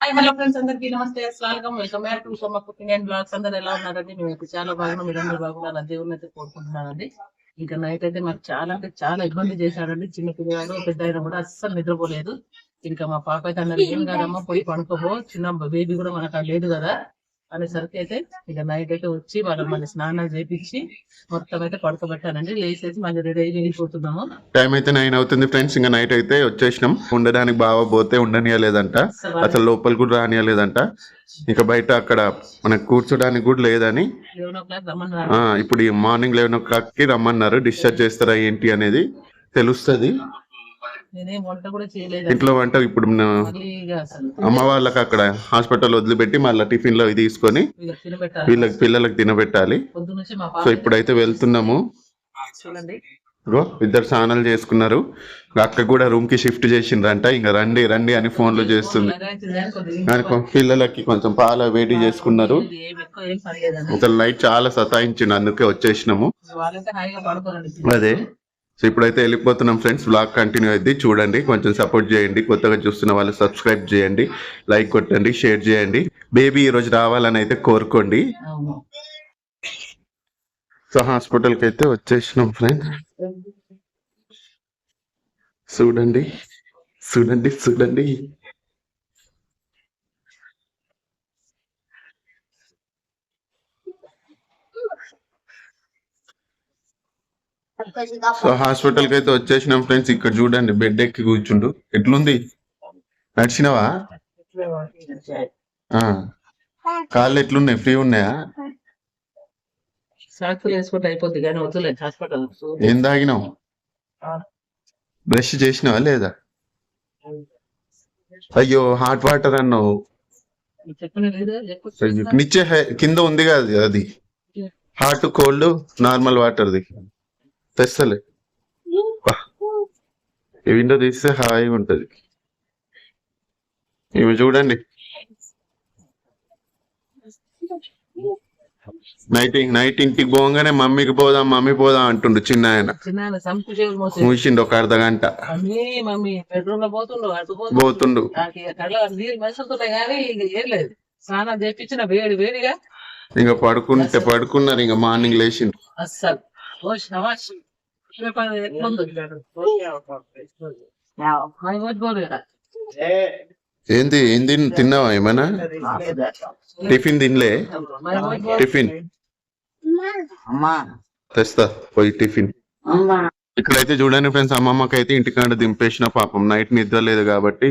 Hi hello friends అందరికీ నమస్తే. అస్సలాం వెల్కమ్ బ్యాక్ టు సమ్మ కుకింగ్ అండ్ బ్లాగ్స్ అందరు ఎలా ఉన్నారండి? మేమైతే చాలా బాగున్నాం. మీరు అందరూ బాగున్నారు? దేవుని అయితే కోరుకుంటున్నానండి. ఇంకా నైట్ అయితే మాకు చాలా అంటే చాలా ఇబ్బంది చేశాడండి చిన్న పిల్లగాడు పెద్ద ఆయన కూడా అస్సలు నిద్రపోలేదు. ఇంకా మా పాప అయితే అన్నది ఏం కాదమ్మా పోయి పడుకోబో చిన్న బేబీ కూడా మనకు లేదు కదా. అనేసరికి అయితే ఇక నైట్ అయితే వచ్చి వాళ్ళని మళ్ళీ స్నానం చేపించి మొత్తం అయితే పడుకోబెట్టానండి. లేచేసి మళ్ళీ రెడీ అయ్యి వెళ్ళిపోతున్నాము. టైం అయితే నైన్ అవుతుంది ఫ్రెండ్స్. ఇంకా నైట్ అయితే వచ్చేసినాం. ఉండడానికి బాగా పోతే ఉండనియలేదంట. అసలు లోపల కూడా రానియలేదంట. ఇంకా బయట అక్కడ మనకు కూర్చోడానికి కూడా లేదని. ఇప్పుడు ఈ మార్నింగ్ లెవెన్ ఓ క్లాక్కి రమ్మన్నారు. డిశ్చార్జ్ చేస్తారా ఏంటి అనేది తెలుస్తుంది. నేనేం వంట కూడా చేయలేదు. ఇంట్లో వంట ఇప్పుడు మన మళ్ళీ ఇక అసలు అమ్మ వాళ్ళకి అక్కడ హాస్పిటల్ వదిలిపెట్టి మళ్ళీ టిఫిన్లో తీసుకొని వీళ్ళకి తినబెట్టాలి. వీళ్ళకి పిల్లలకి తినబెట్టాలి. పొద్దు నుంచి మా సో పాప ఇప్పుడైతే వెళ్తున్నాము. చూడండి. ఇగో ఇద్దరు స్నానాలు చేసుకున్నారు. అక్క కూడా రూమ్కి షిఫ్ట్ చేసిండ్రంట. ఇంకా రండి రండి అని చేస్తుంది. కొద్దిగా కానీ కొ- పిల్లలకి కొంచెం పాల వేడి చేసుకున్నారు. ఇది ఏం ఎక్కువ ఏం పనిలేదండి అసలు నైట్ చాలా సతాయించిండు అందుకే వచ్చేసినాము. వాళ్ళంటే హాయిగా పడుకోరండి. అదే. సో ఇప్పుడైతే వెళ్ళిపోతున్నాం ఫ్రెండ్స్ బ్లాగ్ కంటిన్యూ అయింది. చూడండి కొంచెం సపోర్ట్ చేయండి. కొత్తగా చూస్తున్న వాళ్ళు సబ్స్క్రైబ్ చేయండి. లైక్ కొట్టండి షేర్ చేయండి. బేబీ ఈ రోజు రావాలని అయితే కోరుకోండి. సో హాస్పిటల్కి అయితే వచ్చేసినాం ఫ్రెండ్స్ చూడండి చూడండి చూడండి. సో హాస్పిటల్కి అయితే వచ్చేసినాం ఫ్రెండ్స్. ఇక్కడ చూడండి బెడ్ ఎక్కి కూర్చుండు. ఎట్లుంది? నడిచినావా? ఆ. కాళ్ళు ఎట్లున్నాయి? ఫ్రీ ఉన్నాయా? హాస్పిటల్ ఏం తాగినావు? బ్రష్ చేసినావా లేదా? అయ్యో హాట్ వాటర్ అన్నావు. చెప్పిన లేదా? ఎక్కువ నిచ్చే హై- కింద ఉంది కదా అది. హాట్ కోల్డ్ నార్మల్ వాటర్ది. తెస్తలే. ఈ విండో తీస్తే హాయిగా ఉంటది. ఇవి చూడండి. నైట్ నైట్ ఇంటికి పోగానే మమ్మీకి పోదాం మమ్మీ పోదాం అంటుండు చిన్న ఆయన మూసిండు ఒక అర్ధ గంట. పోతుండు ఇంకా పడుకుంటే పడుకున్నారు ఇంకా మార్నింగ్ లేచిండు. అస్సలు. ఏంది ఏం తిన్ తిన్నావా ఏమైనా? టిఫిన్ తినలే. టిఫిన్? తెస్తా పోయి టిఫిన్. ఇక్కడైతే చూడండి ఫ్రెండ్స్ అమ్మమ్మకి అయితే ఇంటికాడ దింపేసిన పాపం. నైట్ నిద్ర లేదు కాబట్టి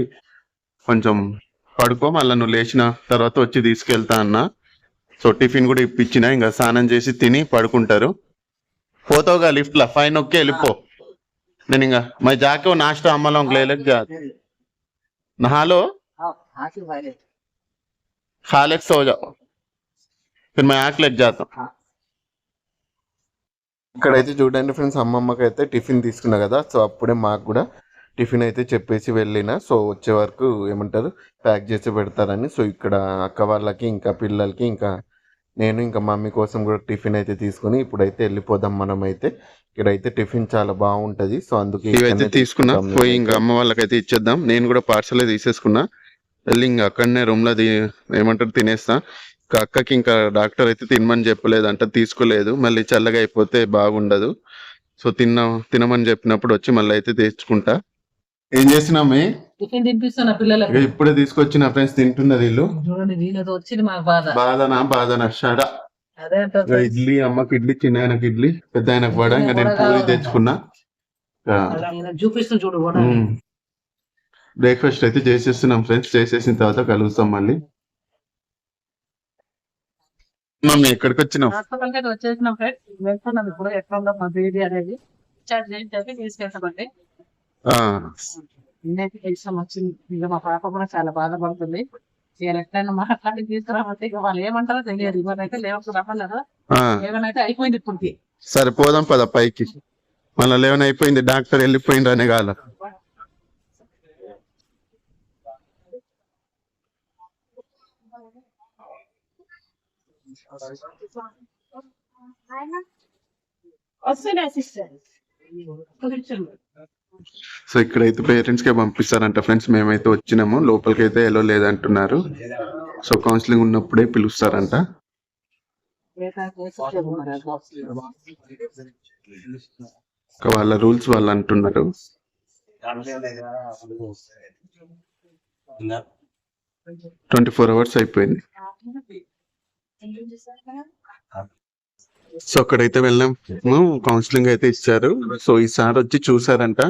కొంచెం పడుకో మళ్ళీ నువ్వు లేచిన తర్వాత వచ్చి తీసుకెళ్తా అన్న. సో టిఫిన్ కూడా ఇప్పించిన ఇంకా స్నానం చేసి తిని పడుకుంటారు. పోతావుగా లిఫ్ట్ లా ఫైన్ నొక్కి వెళ్ళిపో నేను ఇంకా मैं जाके वो नाश्ता हम लोग ले लेके जा नहा लो खा ले के सो जाओ फिर मैं आके लेके जाता हूँ ఇక్కడైతే చూడండి ఫ్రెండ్స్ అమ్మమ్మకి అయితే టిఫిన్ తీసుకున్నా కదా సో అప్పుడే మాకు కూడా టిఫిన్ అయితే చెప్పేసి వెళ్ళిన సో వచ్చే వరకు ఏమంటారు ప్యాక్ చేసి పెడతారని సో ఇక్కడ అక్క వాళ్ళకి ఇంకా పిల్లలకి ఇంకా నేను ఇంకా మమ్మీ కోసం కూడా టిఫిన్ అయితే తీసుకుని ఇప్పుడైతే వెళ్ళిపోదాం మనం అయితే ఇక్కడైతే టిఫిన్ చాలా బాగుంటది. సో అందుకే ఇవైతే తీసుకున్నా. పోయి ఇంకా అమ్మ వాళ్ళకైతే ఇచ్చేద్దాం. నేను కూడా పార్సల్ తీసేసుకున్నా. వెళ్ళి ఇంకా అక్కడనే రూమ్లో ది- ఏమంటారు తినేస్తా. ఇంకా అక్కకి ఇంకా డాక్టర్ అయితే తినమని చెప్పలేదంట తీసుకోలేదు. మళ్ళీ చల్లగా అయిపోతే బాగుండదు. సో తిన్న తినమని చెప్పినప్పుడు వచ్చి మళ్ళీ అయితే తెచ్చుకుంటా. ఏం చేసినామే టిఫిన్ తినిపిస్తున్నా పిల్లలకి. ఇప్పుడే తీసుకొచ్చిన ఫ్రెండ్స్ తింటున్నది ఇల్లు చూడండి వీళ్ళతో వచ్చింది మాకు బాధ. బాధనా? బాధనా? షడ. ఇడ్లీ అమ్మకి ఇడ్లీ చిన్న ఆయనకి ఇడ్లీ పెద్ద ఆయనకు వడ. ఇంకా నేను పూరి తెచ్చుకున్నా. చూడు బ్రేక్ఫాస్ట్ అయితే చేసేస్తున్నాం ఫ్రెండ్స్. చేసేసిన తర్వాత కలుస్తాం మళ్ళీ. మమ్మీ ఎక్కడికి వచ్చినాం హాస్పిటల్ వచ్చేసినాం ఫ్రెండ్ వెళ్తున్నాం ఇప్పుడు ఎట్లా ఉందో మా బేబీ అనేది. డిశ్చార్జ్ చేసి తీసుకెళ్తామండి. నిన్నైతే ఇష్టం వచ్చింది ఇక మా పాప కూడా చాలా బాధపడుతుంది. ఇక ఎట్లయినా మాట్లాడి తీసుకురామంటే ఇక వాళ్ళు ఏమంటారో తెలియదు. ఇవాళైతే లేవకు రమ్మన్నారు. ఆ, ఏమైనా అయిపోయింది ఇప్పటికి. సరే పోదాం పద పైకి. మళ్ళీ లేవని అయిపోయింది డాక్టర్ వెళ్ళిపోయింది అనే కాల వస్తుంది అసిస్టెంట్ సో ఇక్కడైతే పేరెంట్స్ కే పంపిస్తారంట ఫ్రెండ్స్. మేమైతే వచ్చినాము. లోపలికి అయితే ఎలా లేదంటున్నారు. సో కౌన్సిలింగ్ ఉన్నప్పుడే పిలుస్తారంట. వాళ్ళ రూల్స్ వాళ్ళు అంటున్నారు. ట్వంటీ ఫోర్ అవర్స్ అయిపోయింది. సో అక్కడైతే వెళ్ళాము కౌన్సిలింగ్ అయితే ఇచ్చారు. సో ఈ సార్ వచ్చి చూసారంట.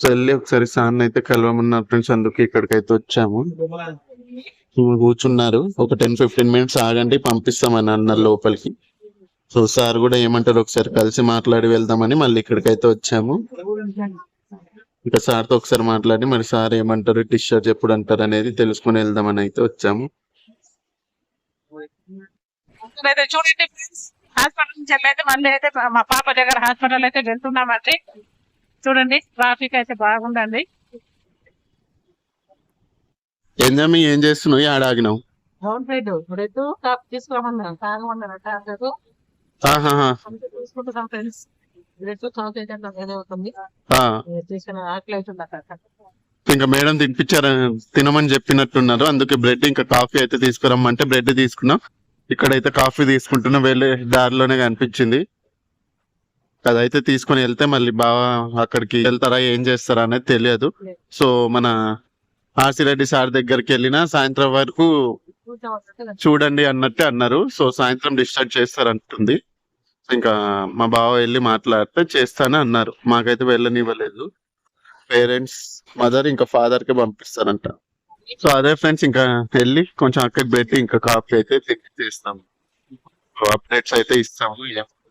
సో వెళ్ళి ఒకసారి సార్ అయితే కలవమన్నారు ఫ్రెండ్స్. అందుకే ఇక్కడికైతే వచ్చాము. కూర్చున్నారు. ఒక టెన్ ఫిఫ్టీన్ మినిట్స్ ఆగండి పంపిస్తామని అన్నారు లోపలికి. సో సార్ కూడా ఏమంటారు ఒకసారి కలిసి మాట్లాడి వెళ్దామని మళ్ళీ ఇక్కడికైతే వచ్చాము. ఇంకా సార్తో ఒకసారి మాట్లాడి మరి సార్ ఏమంటారు డిశ్చార్జ్ ఎప్పుడు అంటారు అనేది తెలుసుకుని వెళ్దామని అయితే వచ్చాము. చూడండి ఫ్రెండ్స్. హాస్పిటల్ నుంచి వెళ్ళి అయితే మళ్ళీ అయితే మా పాప దగ్గర హాస్పిటల్ అయితే వెళ్తున్నామండి. చూడండి ట్రాఫిక్ అయితే బాగుందండి. ఏందమ్మీ ఏం చేస్తున్నావు? ఆడ ఆగినావు అవును ఫ్రెండ్ ఇప్పుడైతే కాఫీ తీసుకోమన్నాను. తాగమన్నాను టాబ్లెట్. తీసుకుంటున్నాం ఫ్రెండ్స్. ఇప్పుడైతే కాఫీ అయితే అవుతుంది ఆ, తీసుకున్న ఆకలి అవుతుంది అక్కడ. ఇంకా మేడం తినిపించారు తినమని చెప్పినట్టున్నారు. అందుకే బ్రెడ్ ఇంకా కాఫీ అయితే తీసుకురమ్మంటే బ్రెడ్ తీసుకున్నాం. ఇక్కడైతే కాఫీ తీసుకుంటున్నా వెళ్ళే దారిలోనే కనిపించింది. అదైతే తీసుకొని వెళ్తే మళ్ళీ బాగా అక్కడికి వెళ్తారా ఏం చేస్తారా అనేది తెలియదు. సో మన ఆసిరెడ్డి సార్ దగ్గరికి వెళ్ళినా సాయంత్రం వరకు చూడండి అన్నట్టే అన్నారు. సో సాయంత్రం డిశ్చార్జ్ చేస్తారంటుంది. ఇంకా మా బావ వెళ్ళి మాట్లాడితే చేస్తానే అన్నారు. మాకైతే వెళ్ళనివ్వలేదు. పేరెంట్స్ మదర్ ఇంకా ఫాదర్కి పంపిస్తారంట. సో అదే ఫ్రెండ్స్ ఇంకా వెళ్ళి కొంచెం అక్కడికి పెట్టి ఇంకా కాఫీ అయితే చెక్ చేస్తాం అప్డేట్స్ అయితే ఇస్తాము.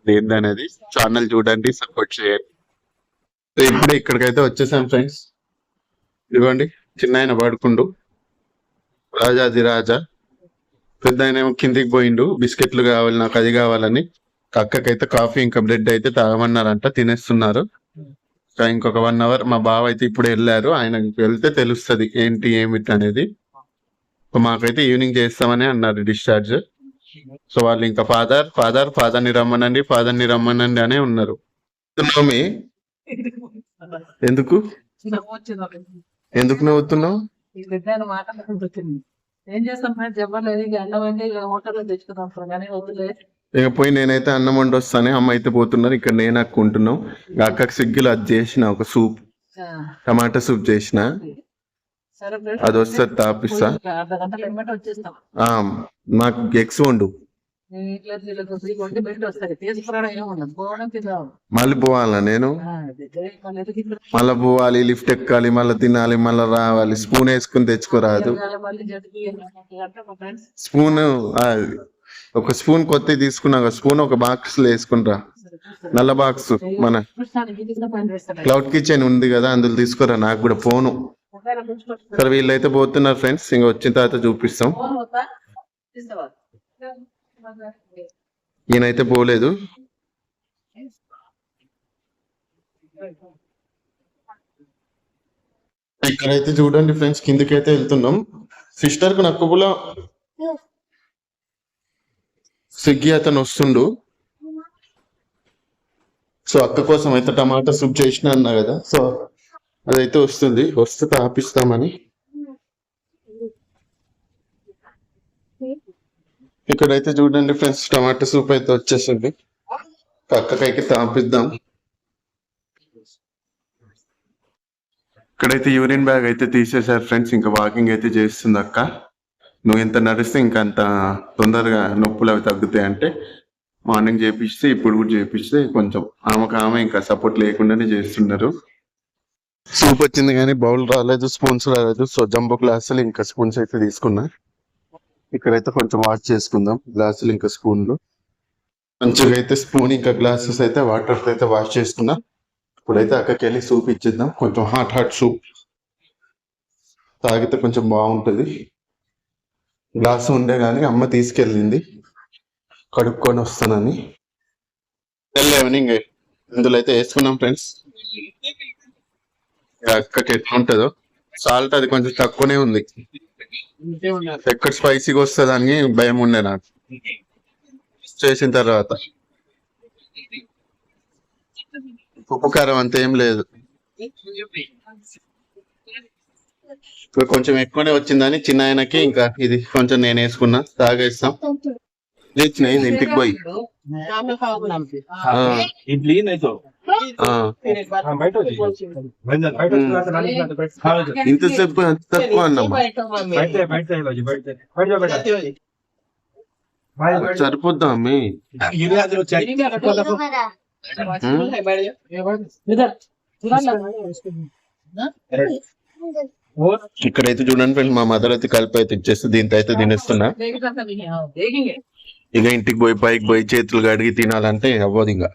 ఏంది అనేది ఛానల్ చూడండి సపోర్ట్ చేయండి. సో ఇప్పుడే ఇక్కడికైతే వచ్చేసాం ఫ్రెండ్స్ ఇదిగోండి చిన్న ఆయన పడుకుండు. రాజాది రాజా. పెద్ద ఆయన ఏమో కిందికి పోయిండు. బిస్కెట్లు కావాలి నాకు అది కావాలని. అక్కకైతే కాఫీ ఇంకా బ్రెడ్ అయితే తాగమన్నారంట తినేస్తున్నారు. ఇంకొక వన్ అవర్ మా బావ అయితే ఇప్పుడు వెళ్ళారు. ఆయన వెళ్తే తెలుస్తది ఏంటి ఏమిటి అనేది. సో మాకైతే ఈవినింగ్ చేస్తామని అన్నారు డిశ్చార్జ్ సో వాళ్ళు ఇంకా ఫాదర్ ఫాదర్ ఫాదర్ని రమ్మనండి ఫాదర్ని రమ్మనండి అనే ఉన్నారు? ఎందుకు? ఎందుకు నవ్వుతున్నావు? ఏం చేస్తాం ఇక అన్నం ఇక హోటల్లో తెచ్చుకుందాం. కానీ వద్దులే. ఇక పోయి నేనైతే అన్నం వండి వస్తానే అమ్మ అయితే పోతున్నారు ఇక్కడ నేను అక్కుంటున్నాం. అక్కకి స్విగ్గీలో అది చేసిన ఒక సూప్ టమాటా సూప్ చేసిన. అది వస్తే తాపిస్తా. నాకు ఎగ్స్ వండు. వస్తుంది. మళ్ళీ పోవాలా నేను? మళ్ళీ పోవాలి లిఫ్ట్ ఎక్కాలి మళ్ళీ తినాలి మళ్ళీ రావాలి. స్పూన్ వేసుకుని తెచ్చుకోరాదు. స్పూన్ ఒక స్పూన్ కొత్త తీసుకున్నాక స్పూన్ ఒక బాక్స్లో వేసుకుంటా. నల్ల బాక్స్ మన క్లౌడ్ కిచెన్ ఉంది కదా అందులో తీసుకురా నాకు కూడా ఫోను సరే వీళ్ళైతే పోతున్నారు ఫ్రెండ్స్ ఇంకా వచ్చిన తర్వాత చూపిస్తాం. ఈయనైతే పోలేదు. ఇక్కడైతే చూడండి ఫ్రెండ్స్ కిందకైతే వెళ్తున్నాం. సిస్టర్కు నక్కుబులో స్విగ్గీ అతను వస్తుండు. సో అక్క కోసం అయితే టమాటా సూప్ చేసిన అన్నా కదా సో అదైతే వస్తుంది. వస్తే తాపిస్తామని. ఇక్కడైతే చూడండి ఫ్రెండ్స్ టమాటా సూప్ అయితే వచ్చేసింది. అక్కకైతే తాపిద్దాం. ఇక్కడైతే యూరిన్ బ్యాగ్ అయితే తీసేశారు ఫ్రెండ్స్ ఇంకా వాకింగ్ అయితే చేస్తుంది అక్క. నువ్వు ఎంత నడిస్తే ఇంకా అంత తొందరగా నొప్పులు అవి తగ్గుతాయి అంటే మార్నింగ్ చేపిస్తే ఇప్పుడు కూడా చేపిస్తే కొంచెం ఆమెకు ఆమె ఇంకా సపోర్ట్ లేకుండానే చేస్తున్నారు. సూప్ వచ్చింది కానీ బౌల్ రాలేదు స్పూన్స్ రాలేదు. సో జంబో గ్లాసులు ఇంకా స్పూన్స్ అయితే తీసుకున్నా. ఇక్కడైతే కొంచెం వాష్ చేసుకుందాం. గ్లాసులు ఇంకా స్పూన్లు. మంచిగా అయితే స్పూన్ ఇంకా గ్లాసెస్ అయితే వాటర్ అయితే వాష్ చేసుకున్నా. ఇప్పుడైతే అక్కడికి వెళ్ళి సూప్ ఇచ్చేద్దాం. కొంచెం హాట్ హాట్ సూప్ తాగితే కొంచెం బాగుంటుంది. గ్లాస్ ఉండే కానీ అమ్మ తీసుకెళ్ళింది. కడుక్కొని వస్తానని. Evening eh. ఇందులో అయితే వేసుకున్నాం ఫ్రెండ్స్ అక్కకి ఎట్లా ఉంటుందో. సాల్ట్ అది కొంచెం తక్కువనే ఉంది. ఎక్కడ స్పైసీగా వస్తుందని భయం ఉండే నాకు. చేసిన తర్వాత. ఉప్పు కారం అంత ఏం లేదు. కొంచెం ఎక్కువనే వచ్చిందని చిన్న ఆయనకి ఇంకా ఇది కొంచెం నేను వేసుకున్నా తాగేస్తాం. లేచిన ఇంటికి పోయి. ఇడ్లీ ఇంతసేపు తక్కువ ఇక్కడైతే చూడండి ఫ్రెండ్స్ మా మదర్ అయితే కలిపి అయితే ఇచ్చేస్తే దీంతో అయితే తినేస్తున్నా. ఇక ఇంటికి పోయి పైకి పోయి చేతులు కడిగి తినాలంటే అవ్వదు ఇంకా.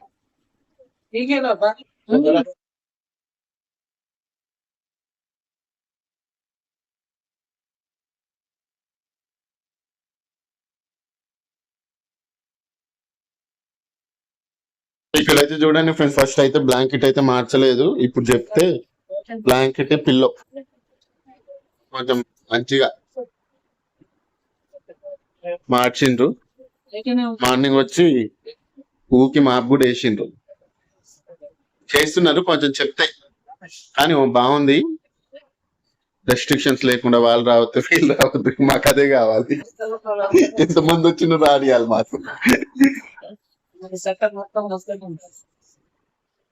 ఇక్కడైతే చూడండి ఫ్రెండ్స్ ఫస్ట్ అయితే బ్లాంకెట్ అయితే మార్చలేదు. ఇప్పుడు చెప్తే బ్లాంకెట్ పిల్లో కొంచెం మంచిగా మార్చిండ్రు. మార్నింగ్ వచ్చి ఊకి మాపు కూడా వేసిండ్రు. చేస్తున్నారు కొంచెం చెప్తే. కానీ బాగుంది. రెస్ట్రిక్షన్స్ లేకుండా వాళ్ళు రావద్దు వీళ్ళు రావద్దు. మాకు అదే కావాలి. ఎంతమంది వచ్చిన రాడియాలి మాకు.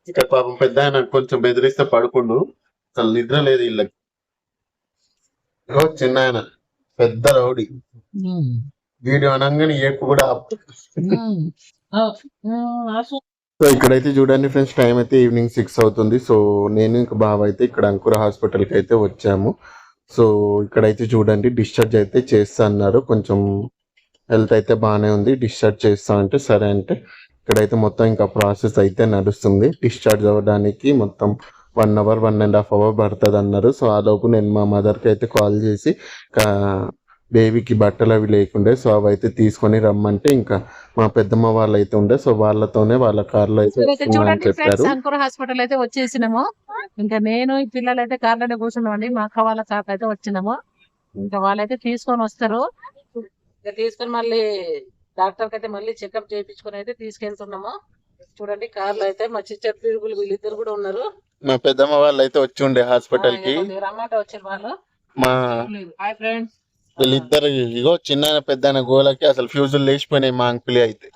ఇక్కడ పాపం పెద్ద ఆయన కొంచెం బెదిరిస్తే పడుకుండు. అసలు నిద్ర లేదు వీళ్ళకి. చిన్న ఆయన పెద్ద రౌడీ. వీడియో అనగానే ఏడుపు కూడా. సో ఇక్కడైతే చూడండి ఫ్రెండ్స్ టైం అయితే ఈవినింగ్ సిక్స్ అవుతుంది. సో నేను ఇంకా బావ అయితే ఇక్కడ అంకుర హాస్పిటల్కి అయితే వచ్చాము. సో ఇక్కడైతే చూడండి డిశ్చార్జ్ అయితే చేస్తా అన్నారు. కొంచెం హెల్త్ అయితే బాగానే ఉంది. డిశ్చార్జ్ చేస్తా అంటే సరే అంటే ఇక్కడైతే మొత్తం ఇంకా ప్రాసెస్ అయితే నడుస్తుంది. డిశ్చార్జ్ అవ్వడానికి మొత్తం one hour one and half hour పడుతుంది అన్నారు సో ఆ లోపు నేను మా మదర్కి అయితే కాల్ చేసి బేబీకి బట్టలు అవి లేకుండే సో అవి అయితే తీసుకొని రమ్మంటే ఇంకా మా పెద్దమ్మ వాళ్ళు అయితే ఉండే సో వాళ్ళతోనే వాళ్ళ కార్లో అయితే చెప్పారు. అంకుర హాస్పిటల్ అయితే వచ్చేసినాము. ఇంకా నేను ఈ పిల్లలు అయితే కార్లోనే కూర్చున్నామండి. మా అక్క వాళ్ళ చాట అయితే వచ్చినాము. ఇంకా వాళ్ళైతే తీసుకొని వస్తారు. ఇంకా తీసుకొని మళ్ళీ డాక్టర్ అయితే మళ్ళీ చెకప్ చేయించుకొని అయితే తీసుకెళ్తున్నాము. చూడండి కార్లో అయితే మా చిచ్చర్ పిరుగులు వీళ్ళిద్దరు కూడా ఉన్నారు. మా పెద్దమ్మ వాళ్ళు అయితే వచ్చి ఉండే హాస్పిటల్కి. మా వీళ్ళిద్దరు ఇగో చిన్న పెద్ద గోలకి అసలు ఫ్యూజులు లేచిపోయినాయి మా అంకులి అయితే.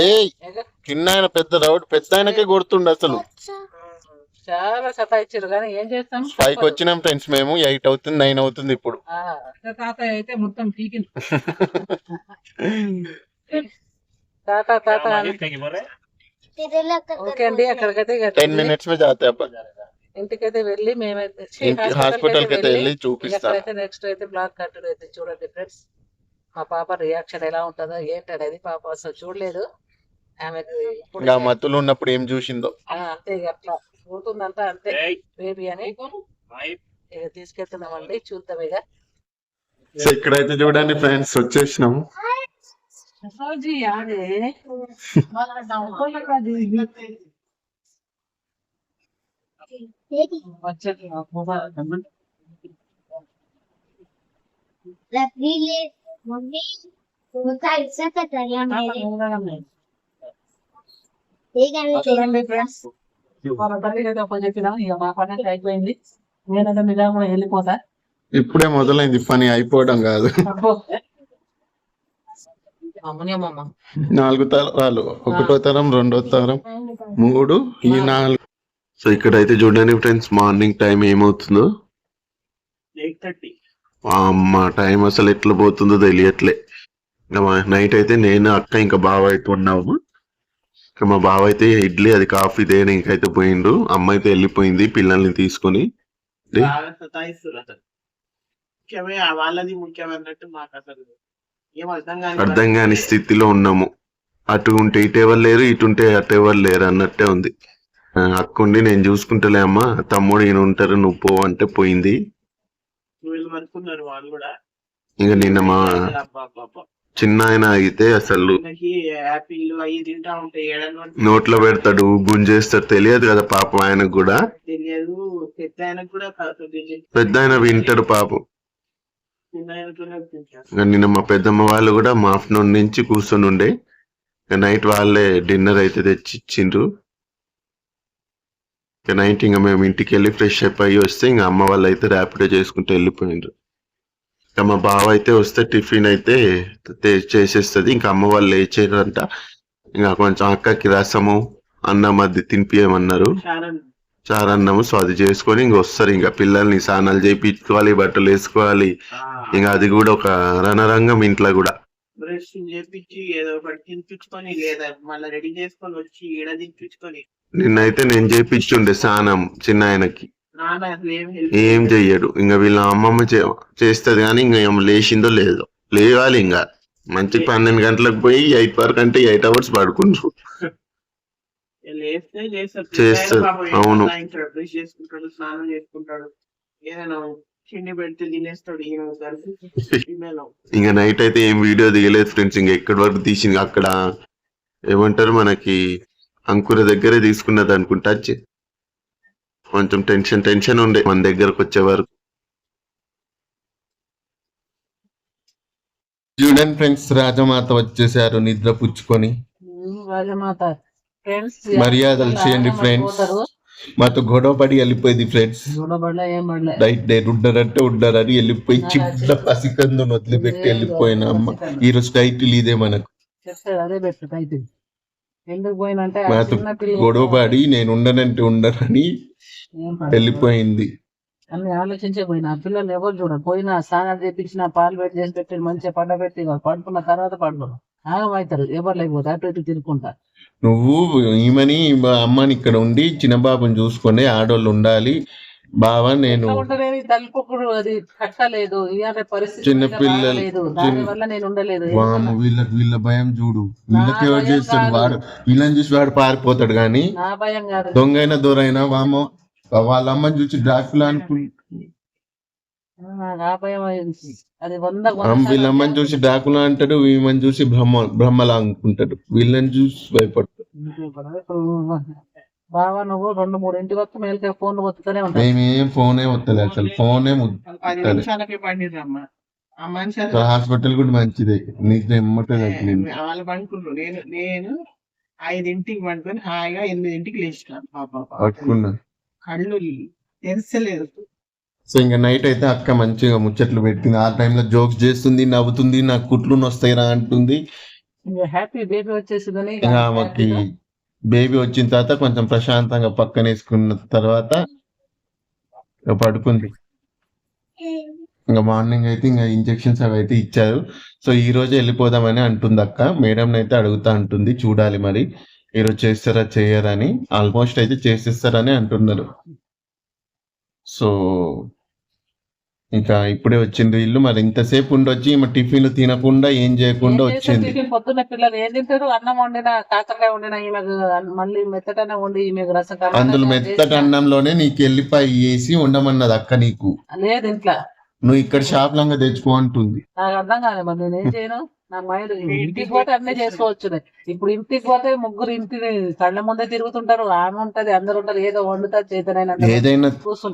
ఏ చిన్న ఆయన పెద్ద రౌడ్ పెద్ద ఆయనకే గుర్తుండ అసలు. చాలా సతాయించారు కానీ ఏం చేస్తాం? పైకి వచ్చినాం ఫ్రెండ్స్ మేము ఎయిట్ అవుతుంది నైన్ అవుతుంది ఇప్పుడు. తాతయ్య అయితే మొత్తం పీకింది. తాత తాత. ఓకే అండి అక్కడికైతే టెన్ మినిట్స్ ఇంటికైతే వెళ్ళి మేమైతే హాస్పిటల్ అయితే నెక్స్ట్ అయితే బ్లాక్ కట్టడం అయితే చూడండి ఫ్రెండ్స్ మా పాప రియాక్షన్ ఎలా ఉంటుందో ఏంటి అనేది పాప అసలు చూడలేదు. ఆమె మత్తులు ఉన్నప్పుడు ఏం చూసిందో? అంతే అట్లా పోతుందంతా అంతే. బేబీ అని తీసుకెళ్తున్నామండి చూద్దాం ఇక. ఇక్కడైతే చూడండి ఫ్రెండ్స్ వచ్చేసినాము చూడండి ఫ్రెండ్స్ వాళ్ళ తల్లికి అయితే ఒక చెప్పిన ఇక మా పని అయితే అయిపోయింది నేనైతే నిజంగా వెళ్ళిపోతా ఇప్పుడే మొదలైంది పని అయిపోవడం కాదు. నాలుగు తరాలు ఒకటో తరం రెండో తరం మూడు ఈ నాలుగు. సో ఇక్కడ అయితే చూడండి ఫ్రెండ్స్ మార్నింగ్ టైం ఏమవుతుందో? అమ్మ టైం అసలు ఎట్లా పోతుందో తెలియట్లే. నైట్ అయితే నేను అక్క ఇంకా బావ అయితే ఉన్నాము. ఇంకా మా బావ అయితే ఇడ్లీ అది కాఫీ దేని ఇంకైతే పోయిండు అమ్మ అయితే వెళ్ళిపోయింది పిల్లల్ని తీసుకొని. వాళ్ళది ముఖ్యమైనట్టు మాకు అసలు అర్థం కాని స్థితిలో ఉన్నాము. అటు ఉంటే ఇటు ఎవరు లేరు ఇటు ఉంటే అటు ఎవరు లేరు అన్నట్టే ఉంది. అక్కుండి నేను చూసుకుంటలే అమ్మా. తమ్ముడు ఈయన ఉంటారు నువ్వు పో అంటే పోయింది. ఇంకా నిన్న మా. చిన్న ఆయన అయితే అసలు నోట్లో పెడతాడు గుంజేస్తాడు. తెలియదు కదా పాపం ఆయనకు కూడా. పెద్ద ఆయన వింటాడు పాపం చిన్న ఆయనతోనే తింటారు ఇంకా నిన్న మా పెద్దమ్మ వాళ్ళు కూడా మా ఆఫ్టర్నూన్ నుంచి కూర్చొని ఉండే నైట్ వాళ్ళే డిన్నర్ అయితే తెచ్చి ఇచ్చిండ్రు ఇక నైట్ ఇంకా మేము ఇంటికి వెళ్ళి ఫ్రెష్ అప్ అయ్యి వస్తే ఇంకా అమ్మ వాళ్ళు అయితే ర్యాపిడో చేసుకుంటూ వెళ్ళిపోయిండ్రు. ఇంకా మా బావ అయితే వస్తే టిఫిన్ అయితే చేసేస్తుంది. ఇంకా అమ్మ వాళ్ళు లేచారంట. ఇంకా కొంచెం అక్కకి రసము అన్నం అది తినిపియమన్నారు. చారన్నము సో అది చేసుకొని ఇంక వస్తారు. ఇంకా పిల్లల్ని స్నానాలు చేయించుకోవాలి బట్టలు వేసుకోవాలి. ఇంకా అది కూడా ఒక రణరంగం ఇంట్లో కూడా. బ్రష్ చేపించి ఏదో ఒకటి తినిపించుకొని లేదా మళ్ళీ రెడీ చేసుకొని వచ్చి ఈడ తినిపించుకొని. నిన్నైతే నేను చేయించుండే స్నానం చిన్న ఆయనకి నాన్న అసలు ఏం చెయ్యడు. ఇంకా వీళ్ళ అమ్మమ్మ చే- చేస్తది కానీ ఇంకా ఏం లేచిందో లేదో. లేవాలి ఇంకా. మంచి పన్నెండు గంటలకు పోయి ఎయిట్ వరకు అంటే ఎయిట్ అవర్స్ పడుకుంటారు చేస్తారు అవును. సతాయించాడు, బ్రష్ చేసుకుంటాడు స్నానం చేసుకుంటాడు ఏదైనా తిండి పెడితే తినేస్తాడు ఈయన సరికి ఫీమేల్ ఇంకా నైట్ అయితే ఏం వీడియో దిగలేదు ఫ్రెండ్స్ ఇంకా ఎక్కడి వరకు తీసింది? అక్కడ ఏమంటారు మనకి అంకుర దగ్గరే తీసుకున్నది అనుకుంటా చి- కొంచెం టెన్షన్ టెన్షన్ ఉండే మన దగ్గరకు వచ్చే వరకు. చూడండి ఫ్రెండ్స్ రాజమాత వచ్చేసారు నిద్ర పుచ్చుకొని. రాజమాత. మర్యాదలు చేయండి ఫ్రెండ్స్ మాతో గొడవ పడి వెళ్ళిపోయింది ఫ్రెండ్స్ రైట్ డే ఉండరంటే ఉండరని వెళ్ళిపోయి చిన్న పసికందును వదిలిపెట్టి వెళ్ళిపోయిన అమ్మ. ఈ రోజు టైటిల్ ఇదే మనకు. మాతో గొడవ పడి నేను ఉండనంటే పడదు. వెళ్ళిపోయింది. అన్ని ఆలోచించే పోయినా ఆ పిల్లలు ఎవరు చూడరు. పోయినా స్నానం చేపించిన పాలు పెట్టి చేసి పెట్టి మంచిగా పండబెట్టి పడుకున్న తర్వాత పడుకోరు ఆగమవుతారు ఎవరు లేకపోతే అటు ఇటు తిరుగుకుంటా నువ్వు ఈమెని మా అమ్మని ఇక్కడ ఉండి చిన్న బాబుని చూసుకొని ఆడోళ్ళు ఉండాలి. బావ నేను ఎట్లా ఉండలేదు తలుపుకుడు అది కట్టలేదు. ఇవాళ పరిస్థితి చిన్న పిల్లలు, బాగాలేదు. దాని వల్ల నేను ఉండలేదు. వాము వీళ్ళకి వీళ్ళ భయం చూడు. వీళ్ళకి ఎవరు చేస్తాడు. వాడు వీళ్ళని చూసి వాడు పారిపోతాడు కానీ నా భయం కాదు. దొంగైనా దొరైనా వామో వాళ్ళ అమ్మని చూసి డ్రాకులా అనుకు నాకు ఆ భయం అయింది. అది వంద ఆమె వీళ్ళ అమ్మని చూసి డ్రాకులా అంటాడు ఈమెను చూసి బ్రహ్మ బ్రహ్మలా అనుకుంటాడు వీళ్ళని చూసి భయపడతాడు. బావా నువ్వు రెండు మూడు ఇంటికి వస్తే మేలుకే ఫోన్ వస్తూనే ఉంటాయి మేమేం ఫోనే వస్తలే అసలు ఫోనే మనిషి అది హాస్పిటల్ కూడా మంచిదే. నీకు ఎమ్మటే వాళ్ళు పండుకున్నారు నేను నేను ఐదింటికి పండుకొని హాయిగా ఎనిమిదింటికి లేచినాను పాప కళ్ళు తెరచలేదు సో ఇంకా నైట్ అయితే అక్క మంచిగా ముచ్చట్లు పెట్టింది. ఆ టైంలో జోక్స్ చేస్తుంది నవ్వుతుంది నాకు కుట్లు వస్తాయిరా అంటుంది. హ్యాపీ బేబీ వచ్చేసిందని ఆమెకి బేబీ వచ్చిన తర్వాత కొంచెం ప్రశాంతంగా పక్కన వేసుకున్న తర్వాత పడుకుంది. ఇంకా మార్నింగ్ అయితే ఇంకా ఇంజెక్షన్స్ అవి అయితే ఇచ్చారు. సో ఈ రోజు వెళ్ళిపోదామని అంటుంది అక్క. మేడం అయితే అడుగుతా అంటుంది చూడాలి మరి. ఈ రోజు చేస్తారా చేయరని ఆల్మోస్ట్ అయితే చేసేస్తారని అంటున్నారు. సో ఇంకా ఇప్పుడే వచ్చింది ఇల్లు. మరి ఇంతసేపు ఉండొచ్చి ఈమె టిఫిన్ తినకుండా ఏం చేయకుండా వచ్చింది? పొద్దున్న పిల్లలు ఏం తింటారు? అన్నం వండిన కాకరకాయ వండిన ఈమెకు మళ్ళీ మెత్తటనే వండి ఈమెకు రసం అందులో. మెత్తటి అన్నంలోనే నీకు ఎల్లిపాయ వేసి ఉండమన్నది అక్క నీకు. లేదు ఇంట్లో. నువ్వు ఇక్కడ షాప్ లంగా తెచ్చుకో అంటుంది. నాకు అర్థం కాలేదు మరి నేను ఏం చేయను? మైండ్ ఇంటికి పోతే అన్నీ చేసుకోవచ్చు ఇప్పుడు ఇంటికి పోతే ముగ్గురు ఇంటిని కళ్ళ ముందే తిరుగుతుంటారు. ఆమె ఉంటది అందరు ఉంటారు. ఏదో వండుతారు చేతనైనా ఏదైనా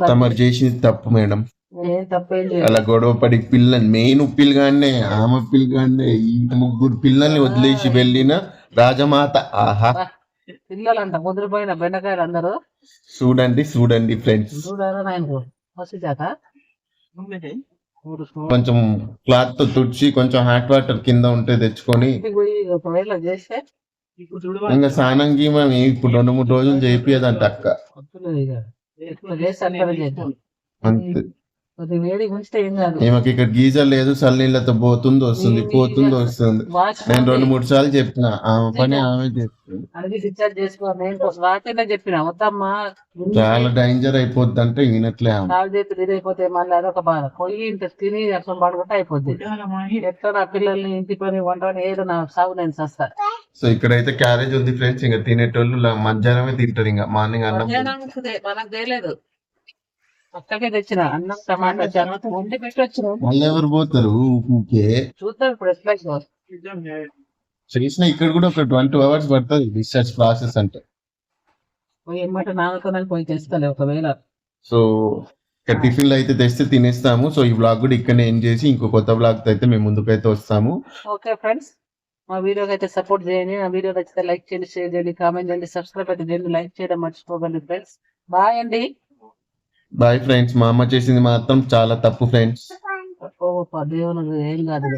తమరు చేసింది తప్పు మేడం. అలా గొడవ పడి పిల్లని మెయిన్ పిల్లగానే ఆమె పిల్లగానే ఈ ముగ్గురు పిల్లల్ని వదిలేసి వెళ్ళిన రాజమాత ఆహా. పిల్లలు అంట ముదిరిపోయిన బెండకాయలు అందరూ. చూడండి చూడండి ఫ్రెండ్స్. చూడారా చేత. కొంచెం క్లాత్తో తుడిచి కొంచెం హాట్ వాటర్ కింద ఉంటే తెచ్చుకొని ఇంకా స్నానం గీమం ఇప్పుడు రెండు మూడు రోజులు చేపియదంట అక్క. అంతే. ఈమెకి ఇక్కడ గీజర్ లేదు చల్లనీళ్ళతో పోతుంది వస్తుంది పోతుంది వస్తుంది. నేను రెండు మూడు సార్లు చెప్పిన ఆమె పని ఆమె చెప్తుంది చాలా డేంజర్ అయిపోద్ది అంటే వినట్లే ఆమె. కాలు చేతులు ఇదైపోతే మళ్ళీ అదొక బాధ. పొయ్యి ఇంత తిని పడుకుంటే అయిపోద్ది. నా పిల్లల్ని ఇంటి పని ఏదో నా సాగు నేను సో ఇక్కడైతే క్యారేజ్ ఉంది ఫ్రెండ్స్ ఇంకా తినేటోళ్ళు మధ్యాహ్నమే తింటారు ఇంకా మార్నింగ్ అన్నం మనకు తెలియదు. అక్కడికే తెచ్చిన అన్నం టమాటా జనత వండి పెట్టి వచ్చిన మళ్ళీ ఎవరు పోతారు? ఊకే చూద్దాం ఇప్పుడు ఎట్లా. చేసిన ఇక్కడ కూడా ఒక ట్వంటీ అవర్స్ పడుతుంది డిశ్చార్జ్ ప్రాసెస్ అంటే. పోయి ఏమంటే నాన్నతో పోయి తెస్తాలే ఒకవేళ. సో ఇక్కడ టిఫిన్లు అయితే తెస్తే తినేస్తాము. సో ఈ బ్లాగ్ కూడా ఇక్కడనే ఏం చేసి ఇంకో కొత్త బ్లాగ్ అయితే మేము ముందుకైతే వస్తాము. ఓకే ఫ్రెండ్స్ మా వీడియోకి అయితే సపోర్ట్ చేయండి. నా వీడియో నచ్చితే లైక్ చేయండి షేర్ చేయండి కామెంట్ చేయండి సబ్స్క్రైబ్ అయితే చేయండి లైక్ చేయడం మర్చిపోకండి ఫ్రెండ్స్. బాయ్ అండి. బాయ్ ఫ్రెండ్స్ మా అమ్మ చేసింది మాత్రం చాలా తప్పు ఫ్రెండ్స్ ఏం కాదు